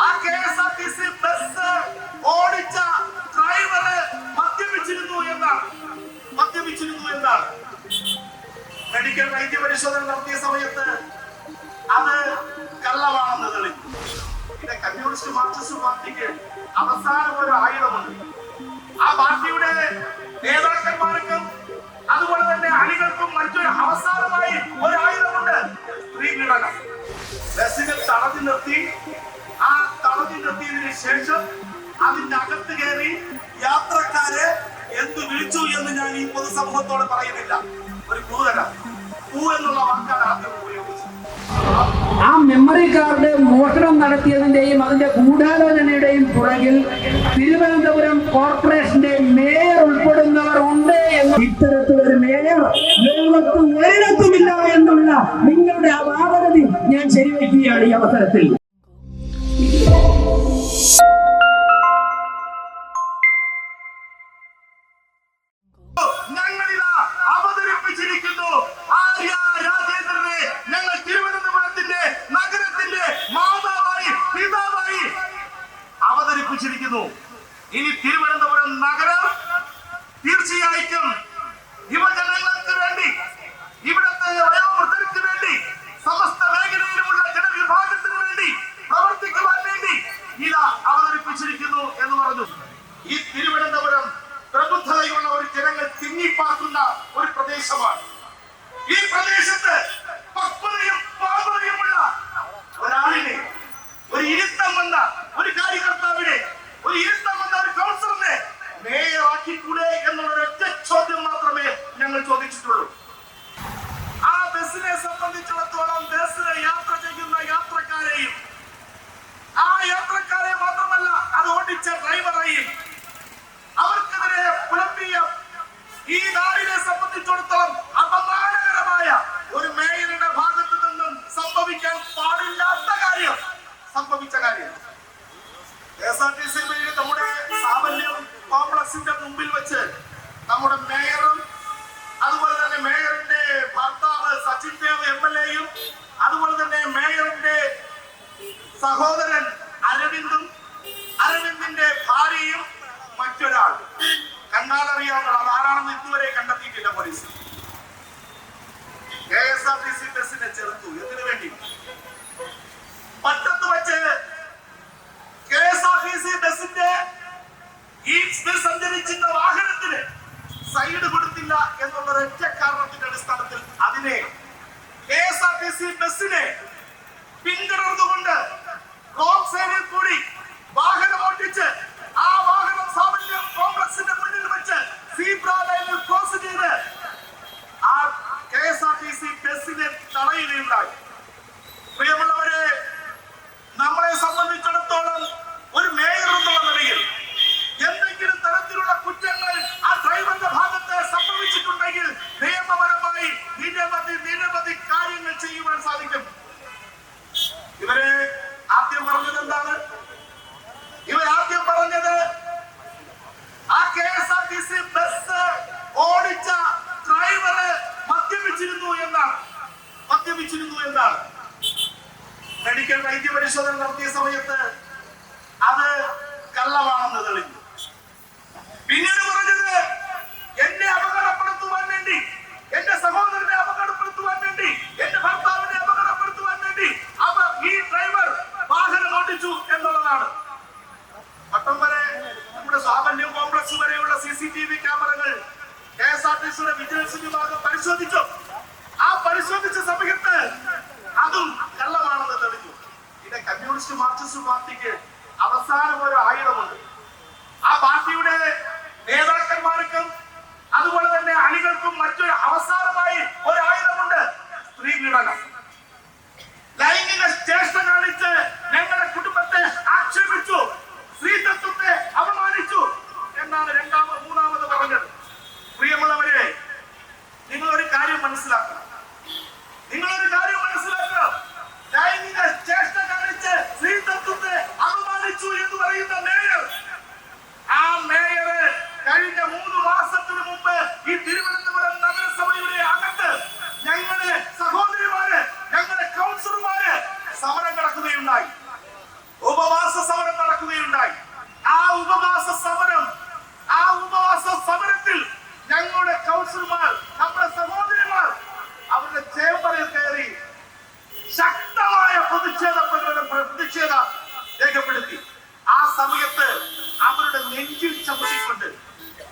ആ K S R T C bus ഓടിച്ച driver മദ്യപിച്ചിരുന്നു എന്നാണ്. മദ്യപിച്ചിരുന്നു എന്നാണ്. മെഡിക്കൽ വൈദ്യ പരിശോധന നടത്തിയ സമയത്ത് അത് കള്ളമാണെന്ന് തെളിഞ്ഞു. പിന്നെ കമ്മ്യൂണിസ്റ്റ് മാർക്സിസ്റ്റ് പാർട്ടിക്ക് അവസാനം ഒരു ആയുധമുണ്ട്. ആ പാർട്ടിയുടെ നേതാക്കന്മാർക്കും അതുപോലെ തന്നെ അണികൾക്കും മറ്റൊരു അവസാനമായി ഒരു ആയുധമുണ്ട് സ്ത്രീ പീഡനം. ബസ്സിനെ തടഞ്ഞു നിർത്തി നിർത്തിയതിനു ശേഷം അതിന്റെ അകത്ത് കയറി യാത്രക്കാരെ എന്ത് വിളിച്ചു എന്ന് ഞാൻ ഈ പൊതുസമൂഹത്തോട് പറയുന്നില്ല. ഒരു ക്ലൂ തരാം പൂ എന്നുള്ള വാക്കാണ് ആദ്യം ഉപയോഗിച്ചത്. ആ മെമ്മറി കാർഡ് മോഷണം നടത്തിയതിന്റെയും അതിന്റെ ഗൂഢാലോചനയുടെയും പുറകിൽ തിരുവനന്തപുരം കോർപ്പറേഷന്റെ മേയർ ഉൾപ്പെടുന്നവർ ഉണ്ട് എന്ന് ഇത്തരത്തിലൊരു മേയർ ലോകത്ത് ഒരിടത്തുമില്ല എന്നുള്ള നിങ്ങളുടെ ആ വാദഗതി ഞാൻ ശരിവെക്കുകയാണ് ഈ അവസരത്തിൽ. ഇനി തിരുവനന്തപുരം നഗരം തീർച്ചയായിട്ടും യുവജനങ്ങൾക്ക് വേണ്ടി ഇവിടുത്തെ വയോവൃദ്ധർക്ക് വേണ്ടി സമസ്ത മേഖലയിലുമുള്ള ജനവിഭാഗത്തിന് വേണ്ടി പ്രവർത്തിക്കുവാൻ വേണ്ടി ഇതാ അവതരിപ്പിച്ചിരിക്കുന്നു എന്ന് പറഞ്ഞു. ഈ തിരുവനന്തപുരം പ്രബുദ്ധതയുള്ള ഒരു ജനങ്ങൾ തിങ്ങിപ്പാർക്കുന്ന ഒരു പ്രദേശമാണ്. ഈ പ്രദേശത്ത് പക്വതയും പാകതയുമുള്ള ഒരാളിനെ ഒരു ഇരുത്തം വന്ന ഒരു കാര്യകർത്താവിനെ ഒരു ഇരുത്തം വന്ന ഒരു കൗൺസിലറിനെ മേയറാക്കിക്കൂടെ എന്നുള്ളൊരൊറ്റ ചോദ്യം മാത്രമേ ഞങ്ങൾ ചോദിച്ചിട്ടുള്ളൂ. ആ ബസ്സിനെ സംബന്ധിച്ചിടത്തോളം ബസ്സിന് യാത്ര ചെയ്യുന്ന യാത്രക്കാരെയും ആ യാത്രക്കാരെ മാത്രമല്ല അത് ഓടിച്ച ഡ്രൈവറെയും അവർക്കെതിരെ പുലമ്പിയ ഈ നാടിനെ സംബന്ധിച്ചിടത്തോളം അപമാനകരമായ ഒരു മേയറുടെ ഭാഗത്തു നിന്നും സംഭവിക്കാൻ പാടില്ലാത്ത കാര്യം സംഭവിച്ച കാര്യം. K S R T C നമ്മുടെ കോംപ്ലക്സിന്റെ മുമ്പിൽ വെച്ച് നമ്മുടെ മേയറും അതുപോലെ തന്നെ മേയറിന്റെ ഭർത്താവ് സച്ചിൻ ദേവ് എം എൽ എയും അതുപോലെ തന്നെ മേയറിന്റെ സഹോദരൻ അരവിന്ദും അരവിന്ദിന്റെ ഭാര്യയും മറ്റൊരാൾ. കണ്ടാലറിയാവുന്ന ആരാണെന്ന് ഇതുവരെ കണ്ടെത്തിയിട്ടില്ല police. K S R T C ബസ്സിനെ ചെറുത്തു. എന്തിനു വേണ്ടി? പട്ടത്ത് വെച്ച് K S R T C ബസ്സിന്റെ ഈ ഇതിൽ സഞ്ചരിച്ചിരുന്ന വാഹനത്തിന് സൈഡ് കൊടുത്തില്ല എന്നുള്ള ഒറ്റ കാരണത്തിന്റെ അടിസ്ഥാനത്തിൽ അതിനെ K S R T C ബസ്സിനെ പിന്തുടർന്നുകൊണ്ട് റോഡ് സൈഡിൽ കൂടി വാഹനം ഓടിച്ച് ആ വാഹനം സാമന്യം കോംപ്ലക്സിന്റെ മുന്നിൽ വെച്ച് ക്രോസ് ചെയ്ത് ആ K S R T C ബസ്സിനെ തടയുകയുണ്ടായി. പ്രിയമുള്ളവരെ നമ്മളെ സംബന്ധിച്ചിടത്തോളം ഒരു മേയർ എന്നുള്ള നിലയിൽ എന്തെങ്കിലും തരത്തിലുള്ള കുറ്റങ്ങൾ ആ ഡ്രൈവറിന്റെ ഭാഗത്ത് സംഭവിച്ചിട്ടുണ്ടെങ്കിൽ നിയമപരമായി നിരവധി നിരവധി കാര്യങ്ങൾ ചെയ്യുവാൻ സാധിക്കും ഇവർ ആദ്യം പറഞ്ഞത് എന്താണ് ഇവർ ആദ്യം പറഞ്ഞത് ആ K S R T C bus ഓടിച്ച ഡ്രൈവറ് മദ്യപിച്ചിരുന്നു എന്നാണ് മദ്യപിച്ചിരുന്നു എന്നാണ് മെഡിക്കൽ വൈദ്യ പരിശോധന നടത്തിയ സമയത്ത് അത് കള്ളമാണെന്ന് തെളിഞ്ഞു പിന്നീട് പറഞ്ഞത് എന്നെ അപകടപ്പെടുത്തുവാൻ വേണ്ടി എന്റെ സഹോദരനെ അപകടപ്പെടുത്തുവാൻ വേണ്ടി എന്റെ ഭർത്താവിനെ അപകടപ്പെടുത്തുവാൻ വേണ്ടി അവർ ഈ ഡ്രൈവർ വാഹനം ഓടിച്ചു എന്നുള്ളതാണ് പട്ടം വരെ നമ്മുടെ സാമന്യം കോംപ്ലക്സ് വരെയുള്ള സി സി ടി വി ക്യാമറകൾ കെ എസ് ആർ ടി സിയുടെ വിജിലൻസ് വിഭാഗം പരിശോധിച്ചു ആ പരിശോധിച്ച സമയത്ത് അതും കള്ളമാണെന്ന് തെളിഞ്ഞു പിന്നെ കമ്മ്യൂണിസ്റ്റ് മാർക്സിസ്റ്റ് പാർട്ടിക്ക് അവസാനം ഒരു ആയുധമുണ്ട് ആ പാർട്ടിയുടെ നേതാക്കന്മാർക്കും അതുപോലെ തന്നെ അണികൾക്കും മറ്റൊരു അവസാനമായി ഒരു ആയുധമുണ്ട് പീഡനം ലൈംഗിക ചേഷ്ട കാണിച്ച് ഞങ്ങളുടെ കുടുംബത്തെ ആക്ഷേപിച്ചു സ്ത്രീത്വത്തെ അപമാനിച്ചു എന്നാണ് രണ്ടാമത് മൂന്നാമത് പറഞ്ഞത്. പ്രിയമുള്ളവരെ നിങ്ങൾ ഒരു കാര്യം മനസ്സിലാക്കണം. നിങ്ങൾ ഒരു കാര്യം മനസ്സിലാക്കണം. ലൈംഗിക ചേഷ്ട കാണിച്ച് സ്ത്രീത്വത്തെ അപമാനിച്ചു എന്ന് പറയുന്ന മേയർ. ആ മേയറെ കഴിഞ്ഞ മൂന്ന് മാസത്തിന് മുമ്പ് ഈ തിരുവനന്തപുരം നഗരസഭയുടെ അകത്ത് കൗൺസിലർമാര് സമരം കിടക്കുകയുണ്ടായി രേഖപ്പെടുത്തി ആ സമയത്ത് അവരുടെ നെഞ്ചിൽ ചവിട്ടിക്കൊണ്ട്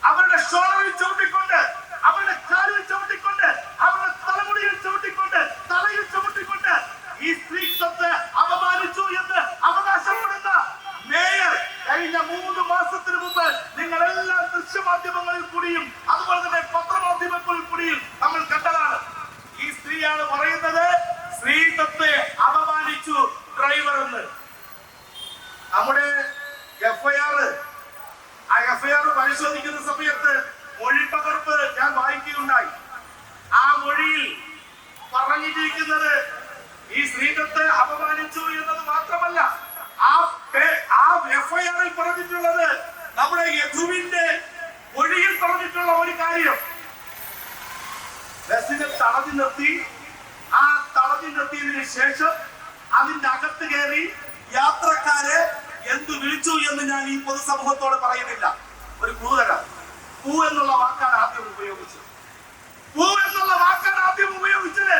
അവരുടെ ഷോളറിൽ ചവിട്ടിക്കൊണ്ട് അവരുടെ കാലിൽ ചവിട്ടിക്കൊണ്ട് അവരുടെ തലമുടിയിൽ ചവിട്ടിക്കൊണ്ട് തലയിൽ ചവിട്ടിക്കൊണ്ട് ഈ സ്ത്രീത്വത്തെ അപമാനിച്ചു എന്ന് അവകാശപ്പെടുന്ന മേയർ കഴിഞ്ഞ മൂന്ന് മാസത്തിന് മുമ്പ് നിങ്ങൾ എല്ലാ ദൃശ്യമാധ്യമങ്ങളിൽ കൂടിയും അതുപോലെ തന്നെ പത്രമാധ്യമങ്ങളിൽ കൂടിയും നമ്മൾ കണ്ടതാണ്. ഈ സ്ത്രീയാണ് പറയുന്നത് സ്ത്രീത്വത്തെ അപമാനിച്ചു ഡ്രൈവർ എന്ന്. നമ്മുടെ എഫ്ഐആർ ആ എഫ്ഐആർ പരിശോധിക്കുന്ന സമയത്ത് മൊഴിപ്പകർപ്പ് ഞാൻ വായിക്കുകയുണ്ടായി. ആ മൊഴിയിൽ പറഞ്ഞിരിക്കുന്നത് ഈ സ്ത്രീത്വത്തെ അപമാനിച്ചു എന്നത് മാത്രമല്ല ആ ആ എഫ്ഐആറിൽ പറഞ്ഞിട്ടുള്ളത് നമ്മുടെ യദുവിന്റെ ഒഴിയിൽ പറഞ്ഞിട്ടുള്ള ഒരു കാര്യം. ബസ്സിനെ തടഞ്ഞു നിർത്തി. ആ തടഞ്ഞു നിർത്തിയതിന് ശേഷം അതിന്റെ അകത്ത് കയറി യാത്രക്കാരെ എന്തു വിളിച്ചു എന്ന് ഞാൻ ഈ പൊതുസമൂഹത്തോട് പറയുന്നില്ല. ഒരു ക്ലൂ തരാം. പൂ എന്നുള്ള വാക്കാണ് ആദ്യം ഉപയോഗിച്ചത്. പൂ എന്നുള്ള വാക്കാണ് ആദ്യം ഉപയോഗിച്ചത്.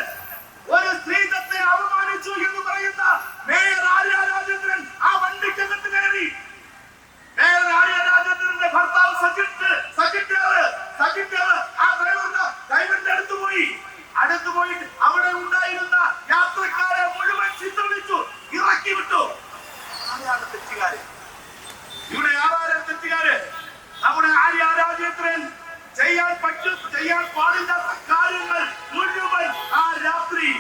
ഒരു സ്ത്രീത്വത്തെ അപമാനിച്ചു എന്ന് പറയുന്ന മേയർ ആര്യ രാജേന്ദ്രൻ ആ വണ്ടിക്കകത്ത് കയറി. ആര്യ രാജേന്ദ്രന്റെ ഭർത്താവ് സജിത്ത് സജിറ്റാറ് സജിറ്റാറ് ആ ഡ്രൈവറിന്റെ ഡ്രൈവറിന്റെ അടുത്ത് പോയി അടുത്ത് പോയി അവിടെ ഉണ്ടായിരുന്ന യാത്രക്കാരെ മുഴുവൻ ചിത്രീകരിച്ചു ഇറക്കി വിട്ടു ആരാണ് തെറ്റുകാരൻ ഇവിടെ ആരാരും തെറ്റുകാര് നമ്മുടെ ആര്യ രാജേന്ദ്രൻ ചെയ്യാൻ പറ്റും ചെയ്യാൻ പാടില്ലാത്ത കാര്യങ്ങൾ മുഴുവൻ ആ രാത്രി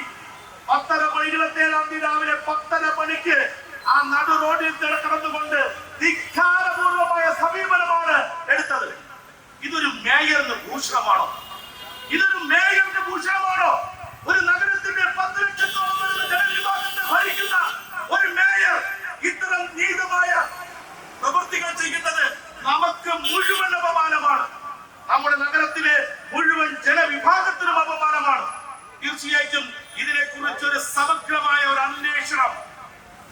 പത്തര മണി ഇരുപത്തേഴാം തീയതി രാവിലെ പത്തര മണിക്ക് ആ നടു റോഡിൽ കിടന്നുകൊണ്ട് ധിക്കാരപൂർവമായ സമീപനമാണ് എടുത്തത് ഇതൊരു മേയറിന് ഭൂഷണമാണോ ഇതൊരു മേയറിന് ഭൂഷണമാണോ ഒരു നഗരത്തിന്റെ പത്ത് ലക്ഷത്തോളം വരുന്ന ജനവിഭാഗത്തെ ഭരിക്കുന്ന ഒരു മേയർ ഇത്തരം നീതമായ പ്രവൃത്തികൾ ചെയ്യുന്നത് നമുക്ക് മുഴുവൻ അപമാനമാണ് നമ്മുടെ നഗരത്തിലെ മുഴുവൻ ജനവിഭാഗത്തിനും അപമാനമാണ് തീർച്ചയായിട്ടും ഇതിനെ കുറിച്ച് ഒരു സമഗ്രമായ ഒരു അന്വേഷണം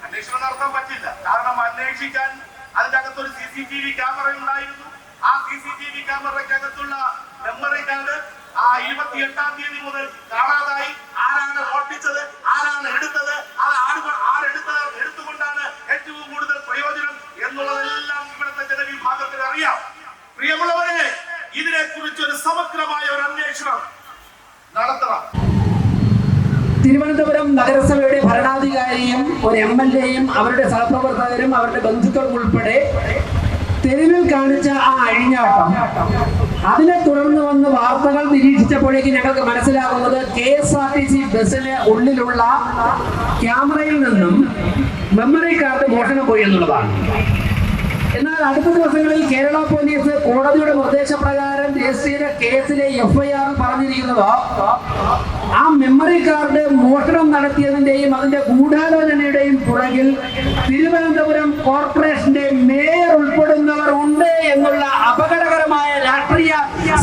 അന്വേഷണം നടത്താൻ പറ്റില്ല കാരണം അന്വേഷിക്കാൻ അതിന്റെ അകത്തൊരു സി ടി വി ക്യാമറ ഉണ്ടായിരുന്നു. ആ സി സി ടി വി ക്യാമറയ്ക്കകത്തുള്ള മെമ്മറി കാർഡ് ആ ഇരുപത്തി എട്ടാം തീയതി മുതൽ കാണാതായി. ആരാണ് ഓട്ടിച്ചത് ആരാണ് എടുത്തത്? അത് ആര് ആരെടുത്ത എടുത്തുകൊണ്ടാണ് ഏറ്റവും കൂടുതൽ പ്രയോജനം എന്നുള്ളതെല്ലാം ഇവിടുത്തെ ജനവിഭാഗത്തിന് അറിയാം. പ്രിയമുള്ളവരെ ഇതിനെ കുറിച്ച് ഒരു സമഗ്രമായ ഒരു അന്വേഷണം നടത്തണം. തിരുവനന്തപുരം നഗരസഭയുടെ ഭരണാധികാരിയും ഒരു എം എൽ എയും അവരുടെ സഹപ്രവർത്തകരും അവരുടെ ബന്ധുക്കളും ഉൾപ്പെടെ തെരുവിൽ കാണിച്ച ആ അഴിഞ്ഞാട്ടം. അതിനെ തുടർന്ന് വന്ന് വാർത്തകൾ നിരീക്ഷിച്ചപ്പോഴേക്ക് ഞങ്ങൾക്ക് മനസ്സിലാകുന്നത് K S R T C ബസ്സിന് ഉള്ളിലുള്ള ക്യാമറയിൽ നിന്നും മെമ്മറി കാർഡ് മോഷണം പോയി എന്നുള്ളതാണ്. എന്നാൽ അടുത്ത ദിവസങ്ങളിൽ കേരള പോലീസ് കോടതിയുടെ നിർദ്ദേശപ്രകാരം രജിസ്റ്റർ കേസിലെ എഫ്ഐആർ പറഞ്ഞിരിക്കുന്നത് ആ മെമ്മറി കാർഡ് മോഷണം നടത്തിയതിന്റെയും അതിന്റെ ഗൂഢാലോചനയുടെയും പുറകിൽ തിരുവനന്തപുരം കോർപ്പറേഷന്റെ ഉൾപ്പെടുന്നവർ ഉണ്ട് എന്നുള്ള അപകടകരമായ രാഷ്ട്രീയ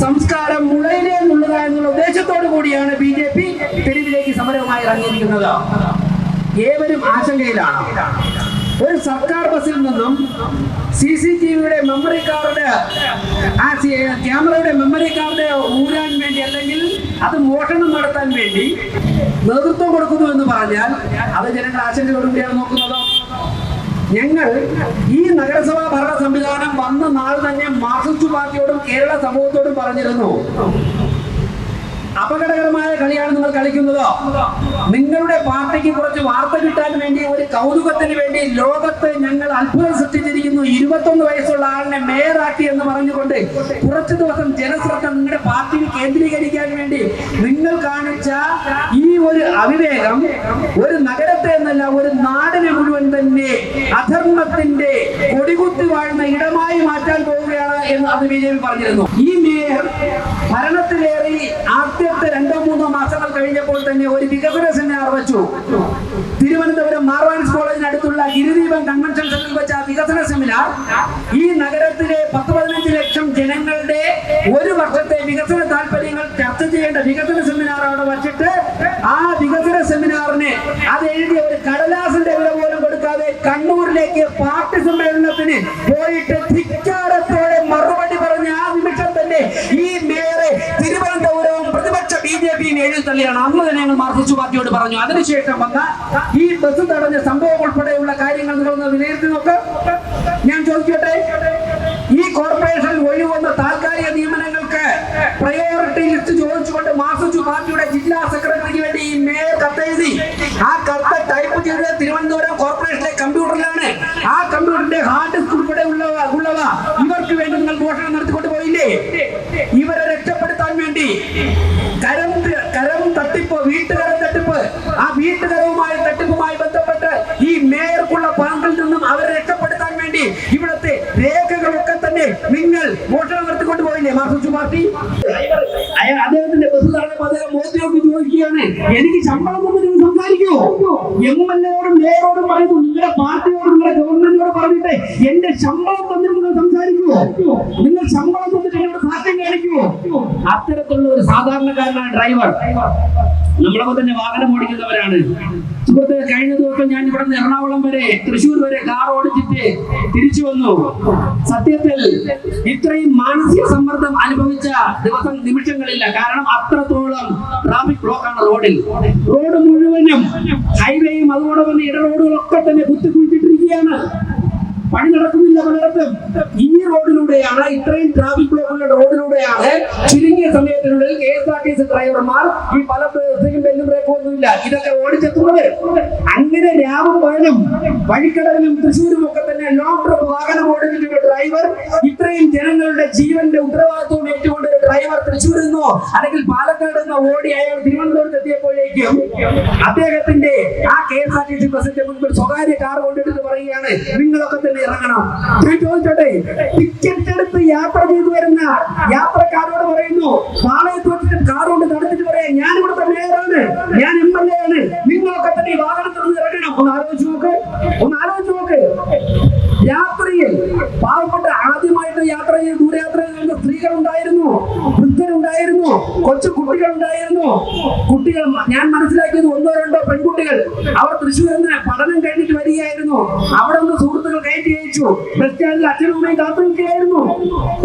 സംസ്കാരം മുളയിലേ എന്നുള്ളത് എന്നുള്ള ഉദ്ദേശത്തോടു കൂടിയാണ് ബി ജെ പി തെരുവിലേക്ക് സമരവുമായി ഇറങ്ങിയിരിക്കുന്നത്. ഏവരും ആശങ്കയിലാണ്. ഒരു സർക്കാർ ബസ്സിൽ നിന്നും സി സി ടി വിയുടെ മെമ്മറി കാർഡ് ആ ക്യാമറയുടെ മെമ്മറി കാർഡ് ഊരാൻ വേണ്ടി അല്ലെങ്കിൽ അത് മോഷണം നടത്താൻ വേണ്ടി നേതൃത്വം കൊടുക്കുന്നു എന്ന് പറഞ്ഞാൽ അത് ജനങ്ങൾ ആശങ്കയോടുകൂടിയാണ് നോക്കുന്നത്. ഞങ്ങൾ ഈ നഗരസഭാ ഭരണ സംവിധാനം വന്ന നാൾ തന്നെ മാർക്സിസ്റ്റ് പാർട്ടിയോടും കേരള സമൂഹത്തോടും പറഞ്ഞിരുന്നു. അപകടകരമായ കളിയാണ് നിങ്ങൾ കളിക്കുന്നത്. നിങ്ങളുടെ പാർട്ടിക്ക് കുറച്ച് വാർത്ത കിട്ടാൻ വേണ്ടി ഒരു കൗതുകത്തിന് വേണ്ടി ലോകത്ത് ഞങ്ങൾ അത്ഭുതം സൃഷ്ടിച്ചിരിക്കുന്നു. ഇരുപത്തൊന്ന് വയസ്സുള്ള ആളിനെ മേയറാക്കി എന്ന് പറഞ്ഞുകൊണ്ട് കുറച്ച് ദിവസം ജനശ്രദ്ധ നിങ്ങളുടെ പാർട്ടിയിൽ കേന്ദ്രീകരിക്കാൻ വേണ്ടി നിങ്ങൾ കാണിച്ച ഈ ഒരു അവിവേകം ഒരു നഗരത്തെ എന്നല്ല ഒരു നാടിനെ എന്ന് അത് ബി ജെ പി പറഞ്ഞിരുന്നു. ഈ മേയർ ഭരണത്തിലേറി ആദ്യത്തെ രണ്ടോ മൂന്നോ മാസങ്ങൾ കഴിഞ്ഞപ്പോൾ തന്നെ ഒരു വികസന സെമിനാർ വെച്ചു. തിരുവനന്തപുരം മാർവാൻസ് കോളേജിനടുത്തുള്ള ഗിരിദീപം കൺവെൻഷൻ സെന്ററിൽ വെച്ച വികസന സെമിനാർ ഈ നഗരത്തിലെ പത്ത് പതിനഞ്ച് ലക്ഷം ജനങ്ങളുടെ ഒരു വർഷത്തെ വികസന താല്പര്യങ്ങൾ ചർച്ച ചെയ്യേണ്ട വികസന സെമിനാർ അവിടെ വച്ചിട്ട് ആ വികസന സെമിനാറിന് അത് എഴുതിയ ഒരു കടലാസിന്റെ വില പോലും കൊടുക്കാതെ കണ്ണൂരിലേക്ക് പാർട്ടി സമ്മേളനത്തിന് പോയിട്ട് തള്ളിയാണ്. അന്ന് തന്നെ ഞങ്ങൾ മാർക്സിസ്റ്റ് പാർട്ടിയോട് പറഞ്ഞു. അതിനുശേഷം വന്ന ഈ ബസ് തടഞ്ഞ സംഭവം ഉൾപ്പെടെയുള്ള കാര്യങ്ങൾ നിങ്ങളൊന്ന് വിലയിരുത്തി നോക്ക്. ഞാൻ ചോദിക്കട്ടെ? ഈ കോർപ്പറേഷൻ ഒഴിവന്ന താൽക്കാലിക നിയമനങ്ങൾക്ക് പ്രയോറിറ്റി ലിസ്റ്റ് ചോദിച്ചുകൊണ്ട് മാർക്സിസ്റ്റ് പാർട്ടിയുടെ ജില്ലാ സെക്രട്ടറിക്ക് വേണ്ടി ഈ മേയർ കത്തെഴുതി ആ കത്ത് ടൈപ്പ് ചെയ്ത് തിരുവനന്തപുരം കോർപ്പറേഷനിലെ കമ്പ്യൂട്ടറിലാണ്. ആ കമ്പ്യൂട്ടറിന്റെ ഹാർഡ് ഡിസ്ക് ഉൾപ്പെടെ ഉള്ളവ ഇവർക്ക് വേണ്ടി നിങ്ങൾ മോഷണം നടത്തിക്കൊണ്ട് പോയില്ലേ? ഇവരെ രക്ഷപ്പെടുത്താൻ വേണ്ടി കരം കരം തട്ടിപ്പ് വീട്ടുകരം തട്ടിപ്പ് ആ വീട്ടുകരവുമായി തട്ടിപ്പുമായി ബന്ധപ്പെട്ട് ഈ മേയർക്കുള്ള പങ്കിൽ നിന്നും അവരെ രക്ഷപ്പെടുത്താൻ വേണ്ടി ഇവിടുത്തെ രേഖകളൊക്കെ തന്നെ നിങ്ങൾ മോഷണം നടത്തിക്കൊണ്ട് പോയില്ലേ മാർക്സിസ്റ്റ് പാർട്ടി? അയാൾ അദ്ദേഹത്തിന്റെ ബസ് തടഞ്ഞപ്പോൾ അദ്ദേഹം മോദിയോട് ചോദിക്കുകയാണ്. എനിക്ക് ശമ്പളം കൊണ്ട് നിങ്ങൾ സംസാരിക്കുമോ എം എൽ എയോടും മേയറോടും പറയുന്നു നിങ്ങളുടെ പാർട്ടിയോടും നിങ്ങളുടെ ഗവൺമെന്റിനോട് പറഞ്ഞിട്ട് എന്റെ ശമ്പളം തന്നിട്ട് നിങ്ങൾ സംസാരിക്കുമോ നിങ്ങൾ ശമ്പളം തന്നിട്ട് എന്നോട് അത്തരത്തിലുള്ള ഒരു സാധാരണക്കാരനാണ് ഡ്രൈവർ. നമ്മളൊക്കെ തന്നെ വാഹനം ഓടിക്കുന്നവരാണ്. സുഹൃത്ത് കഴിഞ്ഞ ദിവസം ഞാൻ ഇവിടെ നിന്ന് എറണാകുളം വരെ തൃശ്ശൂർ വരെ കാർ ഓടിച്ചിട്ട് തിരിച്ചു വന്നു. സത്യത്തിൽ ഇത്രയും മാനസിക സമ്മർദ്ദം അനുഭവിച്ച ദിവസം നിമിഷങ്ങളില്ല. കാരണം അത്രത്തോളം ട്രാഫിക് ബ്ലോക്ക് ആണ് റോഡിൽ. റോഡ് മുഴുവനും ഹൈവേയും അതുപോലെ തന്നെ ഇട റോഡുകളൊക്കെ തന്നെ കുത്തിക്കുഴിച്ചിട്ടിരിക്കുകയാണ്. പണി നടക്കുന്നില്ല പലയിടത്തും. ഈ റോഡിലൂടെയാണ് ഇത്രയും ട്രാഫിക് ബ്ലോക്കുള്ള റോഡിലൂടെയാണ് ചുരുങ്ങിയ സമയത്തിനുള്ളിൽ K S R T C ഡ്രൈവർമാർ ഈ പല ബസ്സിലും ബെല്ലും ബ്രേക്കും ഒന്നുമില്ല. ഇതൊക്കെ ഓടിച്ചെത്തുന്നത് അങ്ങനെ രാവും പകലും വഴിക്കടലിലും തൃശ്ശൂരും ഒക്കെ തന്നെ ലോങ് ട്രിപ്പ് വാഹനം ഓടിച്ചിട്ടുള്ള ഡ്രൈവർ ഇത്രയും ജനങ്ങളുടെ ജീവന്റെ ഉത്തരവാദിത്വം ഏറ്റുകൊണ്ട് ഡ്രൈവർ തൃശ്ശൂരിൽ നിന്നോ അല്ലെങ്കിൽ പാലക്കാട് നിന്നോ ഓടി അയാൾ തിരുവനന്തപുരത്ത് എത്തിയപ്പോഴേക്കും അദ്ദേഹത്തിന്റെ ആ K S R T C ബസിന്റെ മുൻപിൽ സ്വകാര്യ കാർ കൊണ്ടിട്ട് പറയുകയാണ് നിങ്ങളൊക്കെ തന്നെ ഇറങ്ങണം. ഞാൻ ചോദിച്ചോട്ടെ ടിക്കറ്റ് എടുത്ത് യാത്ര ചെയ്തു വരുന്ന യാത്രക്കാരോട് പറയുന്നു പാളയത്ത് വെച്ചിട്ട് കാർ കൊണ്ട് നടത്തിട്ട് പറയാം ഞാൻ ഇവിടുത്തെ മേയറാണ് ഞാൻ എം എൽ എ ആണ്. നിങ്ങളൊക്കെ തന്നെ ഈ വാഹനത്തിൽ നിന്ന് ഇറങ്ങണം. ഒന്ന് ആലോചിച്ച് നോക്ക്. ഒന്ന് ആലോചിച്ച് നോക്ക്. യാത്രയിൽ പാവപ്പെട്ട ആദ്യമായിട്ട് യാത്ര ചെയ്ത് ദൂരയാത്ര ചെയ്ത സ്ത്രീകൾ ഉണ്ടായിരുന്നു വൃദ്ധരുണ്ടായിരുന്നു കൊച്ചു കുട്ടികൾ ഉണ്ടായിരുന്നു കുട്ടികൾ ഞാൻ മനസ്സിലാക്കിയത് ഒന്നോ രണ്ടോ പെൺകുട്ടികൾ. അവർ തൃശ്ശൂരിൽ നിന്ന് പഠനം കഴിഞ്ഞിട്ട് വരികയായിരുന്നു. അവിടെ നിന്ന് സുഹൃത്തുക്കൾ ക്രിസ്ത്യാനിൽ അച്ഛനും അമ്മയും കാത്തു നിൽക്കുകയായിരുന്നു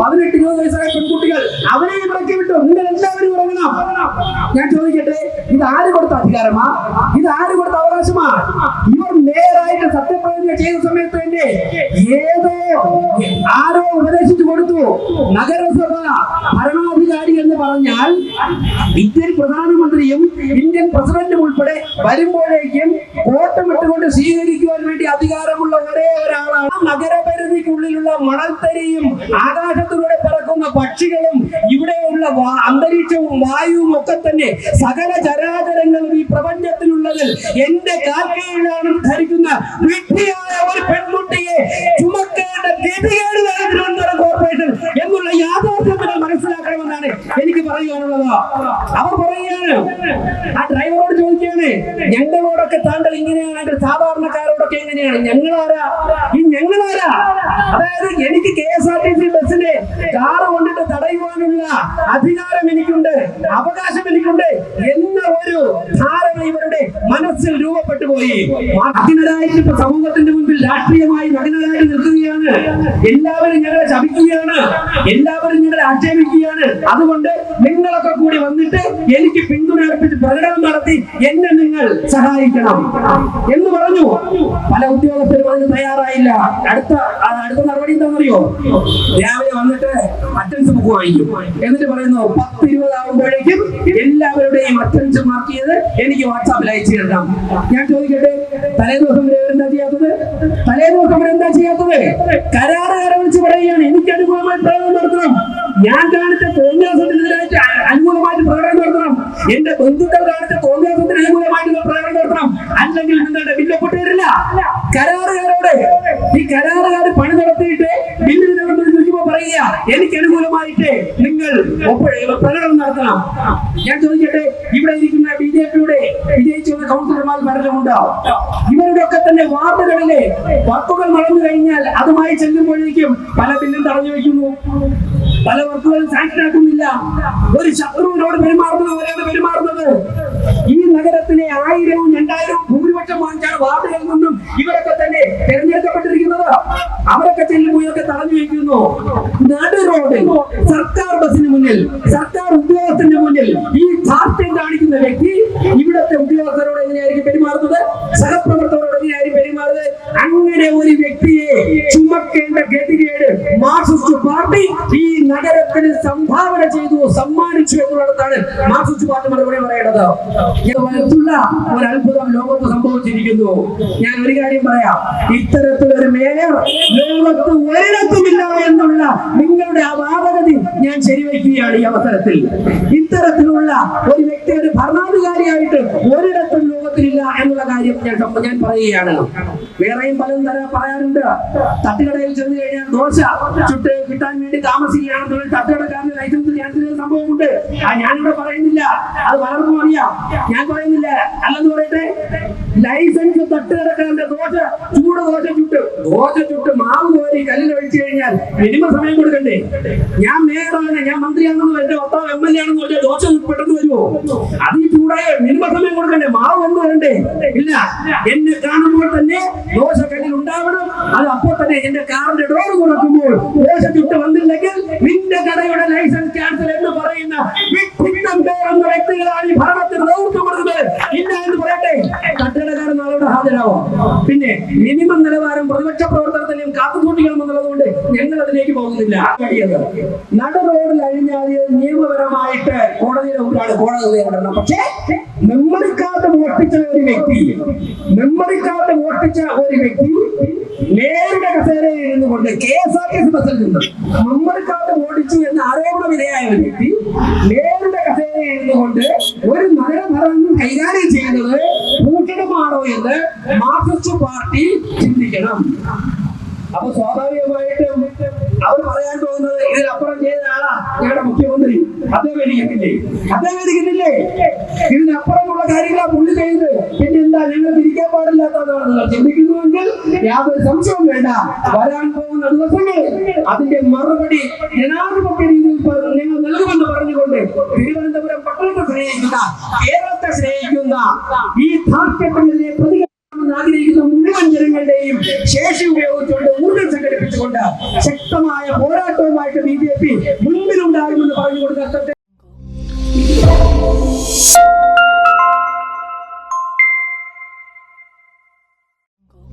പതിനെട്ട് ഇരുപത് വയസ്സായ പെൺകുട്ടികൾ അവരെ ഇറക്കി വിട്ടു. നിങ്ങൾ എല്ലാവരും ഇറങ്ങണം. ഞാൻ ചോദിക്കട്ടെ ഇത് ആര് കൊടുത്ത അധികാരമാ? ഇത് ആര് കൊടുത്ത അവകാശമാ? ഇവർ നേരായിട്ട് സത്യപ്രതിജ്ഞ ചെയ്ത സമയത്ത് തന്നെ ഏതോ ആരോ ഉപദേശിച്ചു കൊടുത്തു. നഗരസഭ ഭരണാധികാരി എന്ന് പറഞ്ഞാൽ ഇന്ത്യൻ പ്രധാനമന്ത്രിയും ഇന്ത്യൻ പ്രസിഡന്റും ഉൾപ്പെടെ വരുമ്പോഴേക്കും കോട്ടമിട്ടുകൊണ്ട് സ്വീകരിക്കുവാൻ വേണ്ടി അധികാരമുള്ള ഒരേ ഒരാളാണ് നഗരപരിധിക്കുള്ളിലുള്ള മണൽത്തരിയും ആകാശത്തിലൂടെ പറക്കുന്ന പക്ഷികളും ഇവിടെയുള്ള അന്തരീക്ഷവും വായുവും ഒക്കെ തന്നെ സകല ചരാചരങ്ങളും ഈ പ്രപഞ്ചത്തിലുള്ളതിൽ എന്റെ കാൽക്കീഴിലാണ് ധരിക്കുന്ന വിഡ്ഢിയായ ഒരു പെൺകുട്ടിയെ ചുമക്കേണ്ട ഗതികേട് തിരുവനന്തപുരം കോർപ്പറേഷൻ എന്നുള്ള യാഥാർത്ഥ്യം നിങ്ങൾ എനിക്ക് പറയുവാനുള്ളത്. അവർ പറയുകയാണ്. ആ ഡ്രൈവറോട് ചോദിക്കുകയാണ് ഞങ്ങളോടൊക്കെ താങ്കൾ ഇങ്ങനെയാണ്? സാധാരണക്കാരോടൊക്കെ എങ്ങനെയാണ്? ഞങ്ങളാരാ? ഈ ഞങ്ങളാരാ? അതായത് എനിക്ക് K S R T C ബസ്സിന്റെ കാറ് കൊണ്ടിട്ട് തടയുവാനുള്ള അധികാരം എനിക്കുണ്ട് അവകാശം എനിക്കുണ്ട് എന്ന ഒരു ധാരണ ഇവരുടെ മനസ്സിൽ രൂപപ്പെട്ടു പോയി. നഗ്നരായിട്ട് ഇപ്പൊ സമൂഹത്തിന്റെ മുമ്പിൽ രാഷ്ട്രീയമായി നഗ്നരായിട്ട് നിൽക്കുകയാണ്. എല്ലാവരും ഞങ്ങളെ ശപിക്കുകയാണ്. എല്ലാവരും ഞങ്ങളെ ആക്ഷേപിക്കുകയാണ്. അതുകൊണ്ട് നിങ്ങളൊക്കെ കൂടി വന്നിട്ട് എനിക്ക് പിന്തുണ അർപ്പിച്ച് പ്രകടനം നടത്തി എന്നെ നിങ്ങൾ സഹായിക്കണം. എന്ന് പറഞ്ഞു. പല ഉദ്യോഗസ്ഥരും അതിന് തയ്യാറായില്ല. അടുത്ത അടുത്ത നടപടി എന്താണെന്നറിയോ? രാവിലെ വന്നിട്ട് അറ്റൻസ് ബുക്ക് വാങ്ങിക്കും എന്നിട്ട് പറയുന്നു പത്ത് ഇരുപത് ആകുമ്പോഴേക്കും എല്ലാവരുടെയും അറ്റൻസ് മാർക്ക് ചെയ്ത് എനിക്ക് വാട്സാപ്പിൽ അയച്ചു തരണം. ഞാൻ ചോദിക്കട്ടെ തലേദിവസം വരെ എന്താ ചെയ്യാത്തത്? തലേദിവസം വരെ എന്താ ചെയ്യാത്തത്? കരാറ് ആരംഭിച്ച് പറയുകയാണ്. എനിക്ക് അനുകൂലമായി പ്രയോഗം നടത്തണം. ഞാൻ കാണിച്ച തോന്നിയാസത്തിനെതിരായിട്ട് അനുകൂലമായിട്ട് പ്രകടനം നടത്തണം. എന്റെ ബന്ധുക്കൾ കാണിച്ച തോന്നിയാസത്തിന് അനുകൂലമായിട്ട് പ്രകടനം നടത്തണം. അല്ലെങ്കിൽ നിങ്ങളുടെ ബില്ല് ഒപ്പിട്ടില്ല കരാറുകാരോട് ഈ കരാറുകാർ പണി നടത്തിയിട്ട് ബില്ല് ചോദിക്കുമ്പോ പറയുക എനിക്ക് അനുകൂലമായിട്ട് നിങ്ങൾ പ്രകടനം നടത്തണം. ഞാൻ ചോദിക്കട്ടെ ഇവിടെ ഇരിക്കുന്ന ബി ജെ പിയുടെ വിജയിച്ചു വന്ന കൗൺസിലർമാർ പലരുമുണ്ടോ? ഇവരുടെ ഒക്കെ തന്നെ വാർഡുകളിലെ വർക്കുകൾ നടന്നു കഴിഞ്ഞാൽ അതുമായി ചെല്ലുമ്പോഴേക്കും പല ബില്ലും തടഞ്ഞു വെക്കുന്നു പല വർക്കുകളും സാക്ഷനാക്കുന്നില്ല ഒരു ശത്രുവിനോട് പെരുമാറുന്നത് പോലെയാണ് പെരുമാറുന്നത്. ഈ നഗരത്തിലെ ആയിരവും രണ്ടായിരവും ഭൂരിപക്ഷം വാങ്ങിച്ചാണ് വാർഡുകളിൽ നിന്നും ഇവരൊക്കെ തന്നെ തെരഞ്ഞെടുക്കപ്പെട്ടിരിക്കുന്നത്. അവരൊക്കെ ചെല്ലുമ്പോഴൊക്കെ തടഞ്ഞു വയ്ക്കുന്നു നടു റോഡിൽ സർക്കാർ ബസിന് മുന്നിൽ സർക്കാർ ഉദ്യോഗസ്ഥന്റെ മുന്നിൽ ഈ കാണിക്കുന്ന വ്യക്തി ഇവിടുത്തെ ഉദ്യോഗസ്ഥരോട് എങ്ങനെയായിരിക്കും പെരുമാറുന്നത്? സഹപ്രവർത്തകരോട് എങ്ങനെയായിരിക്കും അങ്ങനെ ഒരു വ്യക്തിയെ ചുമക്കേണ്ട ഗതികേട് മാർക്സിസ്റ്റ് പാർട്ടി ഈ നഗരത്തിന് സംഭാവന ചെയ്തു സമ്മാനിച്ചു എന്നുള്ളതാണ് മാർക്സിസ്റ്റ് പാർട്ടി മറുപടി പറയേണ്ടത്. ഇതുപോലത്തുള്ള ഒരു അത്ഭുതം ലോകത്ത് സംഭവിച്ചിരിക്കുന്നു. ഞാൻ ഒരു കാര്യം പറയാം. ഇത്തരത്തിലൊരു മേയർ ലോകത്ത് ഒരിടത്തുമില്ല എന്നുള്ള നിങ്ങളുടെ ആ വാദഗതി ഞാൻ ശരിവയ്ക്കുകയാണ് ഈ അവസരത്തിൽ. ഇത്തരത്തിലുള്ള ഒരു വ്യക്തി ഒരു ഭരണാധികാരിയായിട്ട് ഒരിടത്തും ലോകത്തിലില്ല എന്നുള്ള കാര്യം ഞാൻ ഞാൻ പറയുകയാണ്. വേറെയും പലതും തരം പറയാറുണ്ട്. തട്ടുകടയിൽ ചെന്ന് കഴിഞ്ഞാൽ ദോശ ചുട്ട് കിട്ടാൻ വേണ്ടി താമസിക്കുകയാണെന്നുള്ള തട്ടുകടക്കാരന് ലൈസൻസ് ക്യാൻസൽ സംഭവമുണ്ട്. ആ ഞാനിവിടെ പറയുന്നില്ല. അത് പലർക്കും അറിയാം. ഞാൻ പറയുന്നില്ല. അല്ലെന്ന് പറയട്ടെ? ലൈസൻസ് തട്ടുകടക്കാരന്റെ ദോശ ചൂട് ദോശ ചുട്ട്. ദോശ ചുട്ട് മാവ് കോരി കല്ലിൽ ഒഴിച്ചു കഴിഞ്ഞാൽ മിനിമം സമയം കൊടുക്കണ്ടേ? ഞാൻ മേയറാണ് ഞാൻ മന്ത്രിയാണെന്ന് എന്റെ ഭർത്താവ് എം എൽ എ ആണെന്ന് പറഞ്ഞാൽ ദോശ പെട്ടെന്ന് വരുമോ? അത് ഈ ചൂടായ മിനിമം സമയം കൊടുക്കണ്ടേ? മാവ് വന്ന് വരണ്ടേ? ഇല്ല. എന്നെ കാണുമ്പോൾ തന്നെ ദോശ കല്ലിൽ ഉണ്ടാവണം. അത് അപ്പോൾ തന്നെ എന്റെ കാറിന്റെ ഡോർ തുറക്കുമ്പോൾ ദോശ ചുട്ട് വന്നില്ലെങ്കിൽ നിന്റെ കടയുടെ ലൈസൻസ് ക്യാൻസൽ എന്ന് പറയുന്ന വ്യക്തികളാണ് ഈ ഭരണത്തിൽ ഇല്ല എന്ന് പറയട്ടെ? കട്ടിടക്കാരൻ നാളോട് ഹാജരാവും. പിന്നെ മിനിമം നിലവാരം പ്രതിപക്ഷ പ്രവർത്തനത്തിലും കാത്തുസൂക്ഷിക്കണം എന്നുള്ളതുകൊണ്ട് ഞങ്ങൾ അതിലേക്ക് പോകുന്നില്ല. നട റോഡിൽ അഴിഞ്ഞാൽ നിയമപരമായിട്ട് കോടതിയുടെ മുമ്പിലാണ് കോടതി നേരിടണം പക്ഷേ മെമ്മറി കാർഡ് മോഷ്ടിച്ച ഒരു വ്യക്തി മെമ്മറി കാർഡ് മോഷ്ടിച്ച ഒരു വ്യക്തി നേരിട്ട് കസേരയിൽ കൊണ്ട് K S R T C ബസ്സിൽ നിന്ന്. മെമ്മറി കാർഡ് എന്ന ആരോപണ വിധേയായ ഒരു വ്യക്തി നേരിട്ട് കസേരയിൽ കൊണ്ട് ഒരു നഗരഭരണം കൈകാര്യം ചെയ്യുന്നത് കൂട്ടിടമാണോ എന്ന് മാർക്സിസ്റ്റ് പാർട്ടി ചിന്തിക്കണം. അപ്പൊ സ്വാഭാവികമായിട്ടും അവർ പറയാൻ പോകുന്നത് ഇതിനപ്പുറം ചെയ്ത ആളാ. ഞങ്ങളുടെ മുഖ്യമന്ത്രി. അദ്ദേഹം ഇരിക്കുന്നില്ലേ അദ്ദേഹം ഇരിക്കുന്നില്ലേ ഇതിനപ്പുറമുള്ള കാര്യങ്ങളാ പുള്ളി ചെയ്ത് പിന്നെ എന്താ? ഞങ്ങൾ തിരിക്കാൻ പാടില്ലാത്തതാണ് നിങ്ങൾ ചിന്തിക്കുന്നുവെങ്കിൽ യാതൊരു സംശയവും വേണ്ട. വരാൻ പോകുന്ന ദിവസങ്ങൾ അതിന്റെ മറുപടി ജനാധിപത്യ രീതിയിൽ ഞങ്ങൾ നൽകുമെന്ന് പറഞ്ഞുകൊണ്ട് തിരുവനന്തപുരം പട്ടണത്തെ സ്നേഹിക്കുന്ന കേരളത്തെ സ്നേഹിക്കുന്ന ഈ ധാർഷ്ട്യത്തിനെതിരെ പ്രതികരണം കാണണമെന്ന് ആഗ്രഹിക്കുന്ന മുഴുവൻ ജനങ്ങളുടെയും ശേഷി ഉപയോഗിച്ചുകൊണ്ട് ഊർജം സംഘടിപ്പിച്ചുകൊണ്ട് ശക്തമായ പോരാട്ടവുമായിട്ട് ബി ജെ പി മുൻപിലുണ്ടാകുമെന്ന് പറഞ്ഞുകൊണ്ട്